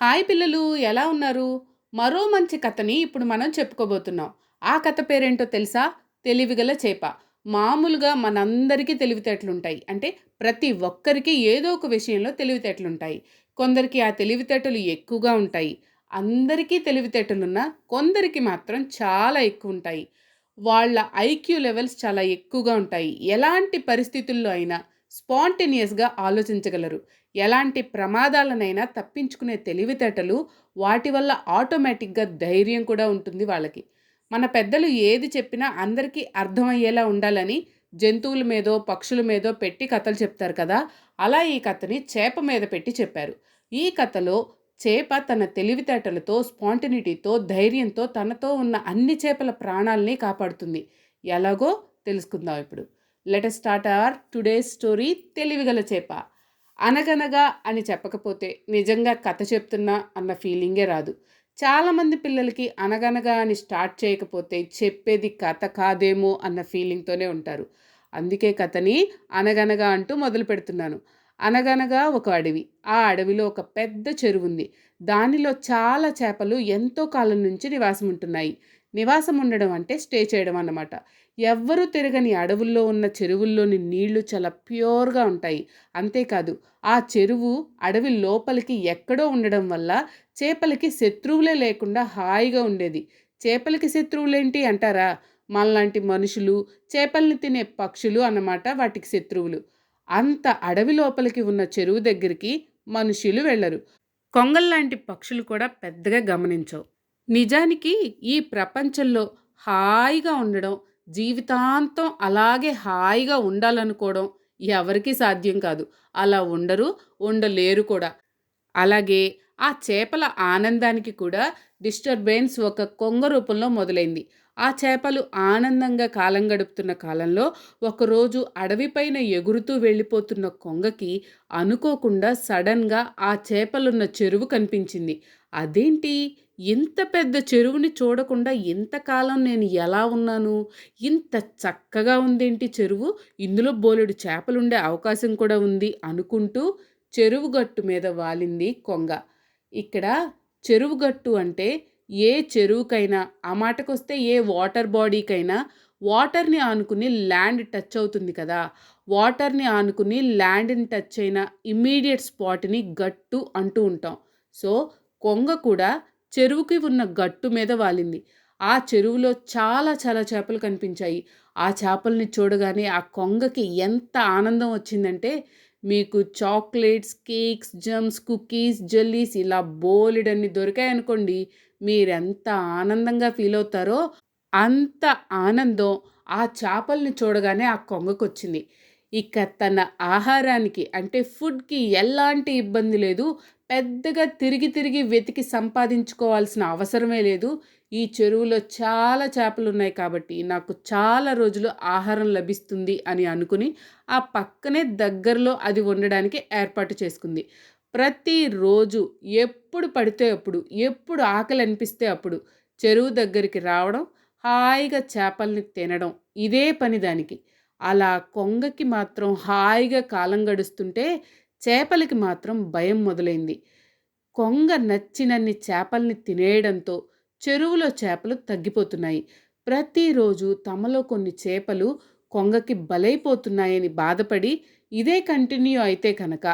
Hi పిల్లలు ఎలా ఉన్నారు? మరో మంచి కథని ఇప్పుడు మనం చెప్పుకోబోతున్నాం. ఆ కథ పేరేంటో తెలుసా? తెలివిగల చేప. మామూలుగా మనందరికీ తెలివితేటలుంటాయి. అంటే ప్రతి ఒక్కరికి ఏదో ఒక విషయంలో తెలివితేటలుంటాయి. కొందరికి ఆ తెలివితేటలు ఎక్కువగా ఉంటాయి. అందరికీ తెలివితేటలున్నా కొందరికి మాత్రం చాలా ఎక్కువ ఉంటాయి వాళ్ళ ఐక్యూ లెవెల్స్ చాలా ఎక్కువగా ఉంటాయి. ఎలాంటి పరిస్థితుల్లో అయినా స్పాంటేనియస్గా ఆలోచించగలరు. ఎలాంటి ప్రమాదాలనైనా తప్పించుకునే తెలివితేటలు వాటి వల్ల ఆటోమేటిక్గా ధైర్యం కూడా ఉంటుంది వాళ్ళకి. మన పెద్దలు ఏది చెప్పినా అందరికీ అర్థమయ్యేలా ఉండాలని జంతువుల మీదో పక్షుల మీదో పెట్టి కథలు చెప్తారు కదా! అలా ఈ కథని చేప మీద పెట్టి చెప్పారు. ఈ కథలో చేప తన తెలివితేటలతో స్పాంటినిటీతో ధైర్యంతో తనతో ఉన్న అన్ని చేపల ప్రాణాలని కాపాడుతుంది. ఎలాగో తెలుసుకుందాం ఇప్పుడు. Let start our today story తెలివిగల చేప. అనగనగా అని చెప్పకపోతే నిజంగా కథ చెప్తున్నా అన్న ఫీలింగే రాదు. చాలామంది పిల్లలకి అనగనగా అని స్టార్ట్ చేయకపోతే చెప్పేది కథ కాదేమో అన్న ఫీలింగ్తోనే ఉంటారు. అందుకే కథని అనగనగా అంటూ మొదలు పెడుతున్నాను. అనగనగా ఒక అడవి. ఆ అడవిలో ఒక పెద్ద చెరువు ఉంది. దానిలో చాలా చేపలు ఎంతో కాలం నుంచి నివాసం ఉంటున్నాయి. నివాసం ఉండడం అంటే స్టే చేయడం అన్నమాట ఎవ్వరూ తిరగని అడవుల్లో ఉన్న చెరువుల్లోని నీళ్ళు చాలా ప్యూర్గా ఉంటాయి. అంతేకాదు ఆ చెరువు అడవి లోపలికి ఎక్కడో ఉండడం వల్ల చేపలకి శత్రువులే లేకుండా హాయిగా ఉండేది. చేపలకి శత్రువులేంటి అంటారా? మనలాంటి మనుషులు చేపల్ని తినే పక్షులు అన్నమాట వాటికి శత్రువులు. అంత అడవి లోపలికి ఉన్న చెరువు దగ్గరికి మనుషులు వెళ్ళరు. కొంగల్లాంటి పక్షులు కూడా పెద్దగా గమనించవు. నిజానికి ఈ ప్రపంచంలో హాయిగా ఉండడం జీవితాంతం అలాగే హాయిగా ఉండాలనుకోవడం ఎవరికీ సాధ్యం కాదు. అలా ఉండరు ఉండలేరు కూడా. అలాగే ఆ చేపల ఆనందానికి కూడా డిస్టర్బెన్స్ ఒక కొంగ రూపంలో మొదలైంది. ఆ చేపలు ఆనందంగా కాలం గడుపుతున్న కాలంలో ఒకరోజు అడవిపైన ఎగురుతూ వెళ్ళిపోతున్న కొంగకి అనుకోకుండా సడన్గా ఆ చేపలున్న చెరువు కనిపించింది. అదేంటి? ఇంత పెద్ద చెరువుని చూడకుండా ఇంతకాలం నేను ఎలా ఉన్నాను? ఇంత చక్కగా ఉందేంటి చెరువు? ఇందులో బోలెడు చేపలుండే అవకాశం కూడా ఉంది అనుకుంటూ చెరువు గట్టు మీద వాలింది కొంగ. ఇక్కడ చెరువు గట్టు అంటే ఏ చెరువుకైనా ఆ మాటకొస్తే ఏ వాటర్ బాడీకైనా వాటర్ని ఆనుకుని ల్యాండ్ టచ్ అవుతుంది కదా. వాటర్ని ఆనుకుని ల్యాండ్ని టచ్ అయిన ఇమ్మీడియట్ స్పాట్ని గట్టు అంటూ ఉంటాం. సో కొంగ కూడా చెరువుకి ఉన్న గట్టు మీద వాలింది. ఆ చెరువులో చాలా చాలా చేపలు కనిపించాయి. ఆ చేపల్ని చూడగానే ఆ కొంగకి ఎంత ఆనందం వచ్చిందంటే మీకు chocolates cakes jams cookies jellies ఇలా బోలెడన్ని దొరికాయనుకోండి మీరెంత ఆనందంగా ఫీల్ అవుతారో అంత ఆనందం ఆ చేపల్ని చూడగానే ఆ కొంగకు వచ్చింది ఇక తన ఆహారానికి అంటే ఫుడ్కి ఎలాంటి ఇబ్బంది లేదు. పెద్దగా తిరిగి తిరిగి వెతికి సంపాదించుకోవాల్సిన అవసరమే లేదు. ఈ చెరువులో చాలా చేపలు ఉన్నాయి కాబట్టి నాకు చాలా రోజులు ఆహారం లభిస్తుంది అని అనుకుని ఆ పక్కనే దగ్గరలో అది ఉండడానికి ఏర్పాటు చేసుకుంది. ప్రతిరోజు ఎప్పుడు పడితే అప్పుడు ఎప్పుడు ఆకలి అనిపిస్తే అప్పుడు చెరువు దగ్గరికి రావడం హాయిగా చేపల్ని తినడం ఇదే పని దానికి. అలా కొంగకి మాత్రం హాయిగా కాలం గడుస్తుంటే చేపలకి మాత్రం భయం మొదలైంది. కొంగ నచ్చినన్ని చేపల్ని తినేయడంతో చెరువులో చేపలు తగ్గిపోతున్నాయి. ప్రతిరోజు తమలో కొన్ని చేపలు కొంగకి బలైపోతున్నాయని బాధపడి ఇదే కంటిన్యూ అయితే కనుక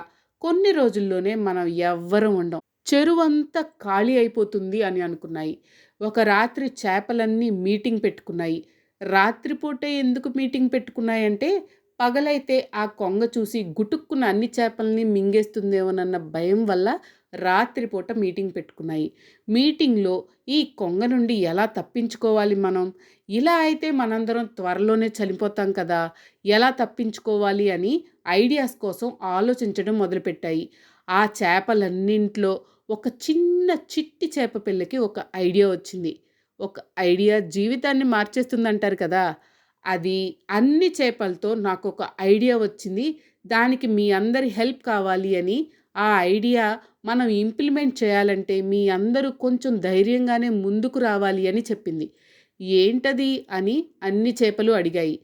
కొన్ని రోజుల్లోనే మనం ఎవ్వరం ఉండం. చెరువంతా ఖాళీ అయిపోతుంది అని అనుకున్నాయి. ఒక రాత్రి చేపలన్నీ మీటింగ్ పెట్టుకున్నాయి. రాత్రిపూట ఎందుకు మీటింగ్ పెట్టుకున్నాయంటే పగలైతే ఆ కొంగ చూసి గుటుక్కున్న అన్ని చేపల్ని మింగేస్తుందేమోనన్న భయం వల్ల రాత్రిపూట మీటింగ్ పెట్టుకున్నాయి. మీటింగ్లో ఈ కొంగ నుండి ఎలా తప్పించుకోవాలి మనం? ఇలా అయితే మనందరం త్వరలోనే చనిపోతాం కదా ఎలా తప్పించుకోవాలి అని ఐడియాస్ కోసం ఆలోచించడం మొదలుపెట్టాయి. ఆ చేపలన్నింట్లో ఒక చిన్న చిట్టి చేప పిల్లకి ఒక ఐడియా వచ్చింది. ఒక ఐడియా జీవితాన్ని మార్చేస్తుందంటారు కదా! అది అన్ని చేపలతో నాకు ఒక ఐడియా వచ్చింది. దానికి మీ అందరి హెల్ప్ కావాలి అని ఆ ఐడియా మనం ఇంప్లిమెంట్ చేయాలంటే మీ అందరూ కొంచెం ధైర్యంగానే ముందుకు రావాలి అని చెప్పింది. ఏంటది అని అన్ని చేపలు అడిగాయి.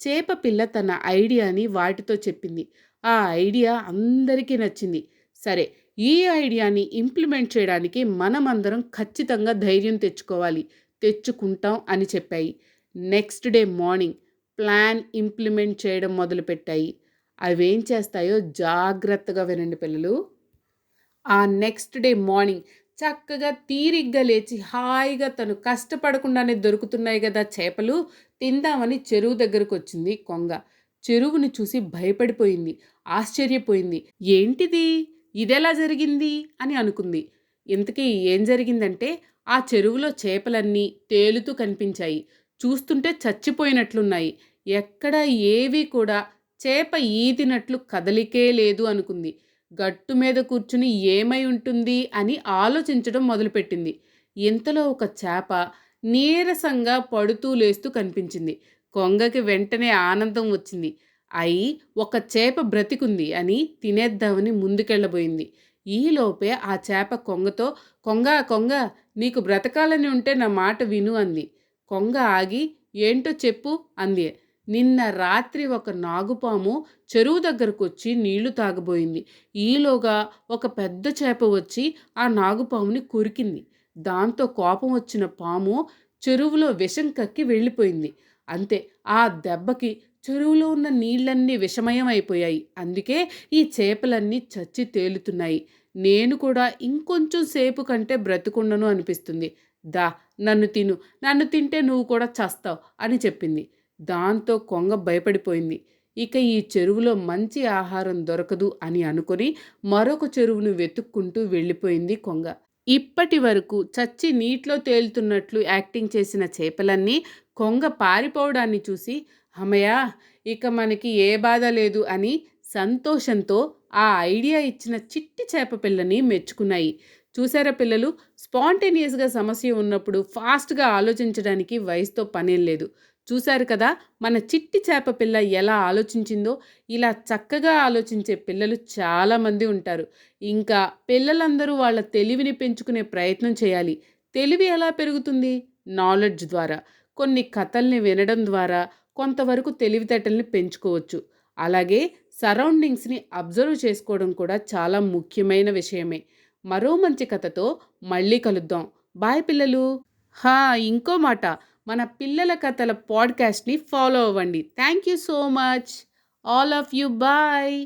చేప పిల్ల తన ఐడియాని వాటితో చెప్పింది. ఆ ఐడియా అందరికీ నచ్చింది. సరే ఈ ఐడియాని ఇంప్లిమెంట్ చేయడానికి మనమందరం ఖచ్చితంగా ధైర్యం తెచ్చుకోవాలి. తెచ్చుకుంటాం అని చెప్పాయి. Next day morning plan implement చేయడం మొదలుపెట్టాయి. అవేం చేస్తాయో జాగ్రత్తగా వినండి పిల్లలు. ఆ నెక్స్ట్ డే మార్నింగ్ చక్కగా తీరిగ్గా లేచి హాయిగా తను కష్టపడకుండానే దొరుకుతున్నాయి కదా చేపలు తిందామని చెరువు దగ్గరకు వచ్చింది కొంగ. చెరువుని చూసి భయపడిపోయింది. ఆశ్చర్యపోయింది. ఏంటిది? ఇదెలా జరిగింది అని అనుకుంది. ఇంతకీ ఏం జరిగిందంటే ఆ చెరువులో చేపలన్నీ తేలుతూ కనిపించాయి. చూస్తుంటే చచ్చిపోయినట్లున్నాయి. ఎక్కడ ఏవి కూడా చేప ఈదినట్లు కదలికే లేదు అనుకుంది. గట్టు మీద కూర్చుని ఏమై ఉంటుంది అని ఆలోచించడం మొదలుపెట్టింది. ఇంతలో ఒక చేప నీరసంగా పడుతూ లేస్తూ కనిపించింది. కొంగకి వెంటనే ఆనందం వచ్చింది. అయి ఒక చేప బ్రతికుంది అని తినేద్దామని ముందుకెళ్ళబోయింది. ఈలోపే ఆ చేప కొంగతో కొంగ కొంగ నీకు బ్రతకాలని ఉంటే నా మాట విను అంది. కొంగ ఆగి ఏంటో చెప్పు అంది. నిన్న రాత్రి ఒక నాగుపాము చెరువు దగ్గరకు వచ్చి నీళ్ళు తాగబోయింది. ఈలోగా ఒక పెద్ద చేప వచ్చి ఆ నాగుపాముని కొరికింది. దాంతో కోపం వచ్చిన పాము చెరువులో విషం కక్కి వెళ్ళిపోయింది. అంతే ఆ దెబ్బకి చెరువులో ఉన్న నీళ్ళన్నీ విషమయం అయిపోయాయి అందుకే ఈ చేపలన్నీ చచ్చి తేలుతున్నాయి. నేను కూడా ఇంకొంచెం సేపు కంటే బ్రతుకుండను అనిపిస్తుంది. దా నన్ను తిను. నన్ను తింటే నువ్వు కూడా చస్తావు అని చెప్పింది. దాంతో కొంగ భయపడిపోయింది. ఇక ఈ చెరువులో మంచి ఆహారం దొరకదు అని అనుకుని మరొక చెరువును వెతుక్కుంటూ వెళ్ళిపోయింది కొంగ. ఇప్పటి వరకు చచ్చి నీటిలో తేలుతున్నట్లు యాక్టింగ్ చేసిన చేపలన్నీ కొంగ పారిపోవడాన్ని చూసి అమ్మయ్య ఇక మనకి ఏ బాధ లేదు అని సంతోషంతో ఆ ఐడియా ఇచ్చిన చిట్టి చేప పిల్లని మెచ్చుకున్నాయి. చూసారా పిల్లలు? స్పాంటేనియస్గా సమస్య ఉన్నప్పుడు ఫాస్ట్గా ఆలోచించడానికి వయసుతో పనేం లేదు. చూశారు కదా మన చిట్టి చేప పిల్ల ఎలా ఆలోచించిందో? ఇలా చక్కగా ఆలోచించే పిల్లలు చాలామంది ఉంటారు. ఇంకా పిల్లలందరూ వాళ్ళ తెలివిని పెంచుకునే ప్రయత్నం చేయాలి. తెలివి ఎలా పెరుగుతుంది? నాలెడ్జ్ ద్వారా. కొన్ని కథల్ని వినడం ద్వారా కొంతవరకు తెలివితేటల్ని పెంచుకోవచ్చు. అలాగే సరౌండింగ్స్ని అబ్జర్వ్ చేసుకోవడం కూడా చాలా ముఖ్యమైన విషయమే. మరో మంచి కథతో మళ్ళీ కలుద్దాం. బాయ్ పిల్లలు! హా ఇంకో మాట. మన పిల్లల కథల పాడ్కాస్ట్ని ఫాలో అవ్వండి. Thank you so much. All of you. Bye!